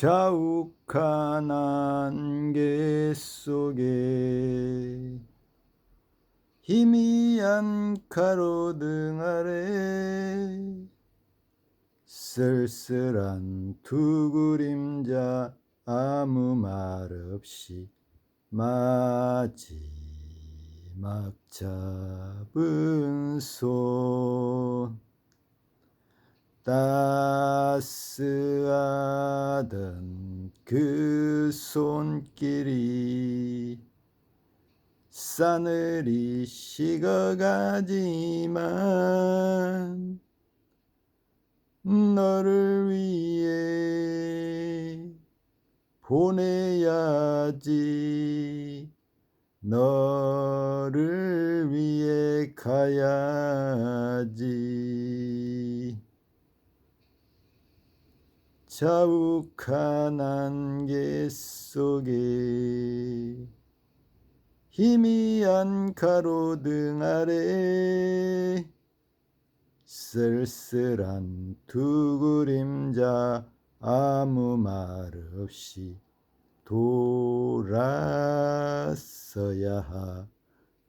자욱한 안개 속에 희미한 가로등 아래 쓸쓸한 두 그림자 아무 말 없이 마지막 잡은 손 따스 하던 그 손길이 싸늘히 식어가지만 너를 위해 보내야지. 너를 위해 가야지 자욱한 안개 속에 희미한 가로등 아래 쓸쓸한 두 그림자 아무 말 없이 돌아서야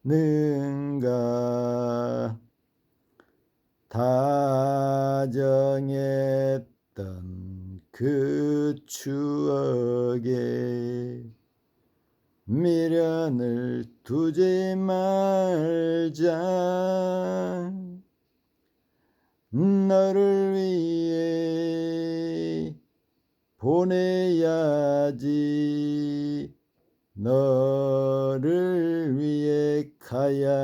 하는가? 다정했던 그 추억에 미련을 두지 말자. 너를 위해 보내야지. 너를 위해 가야지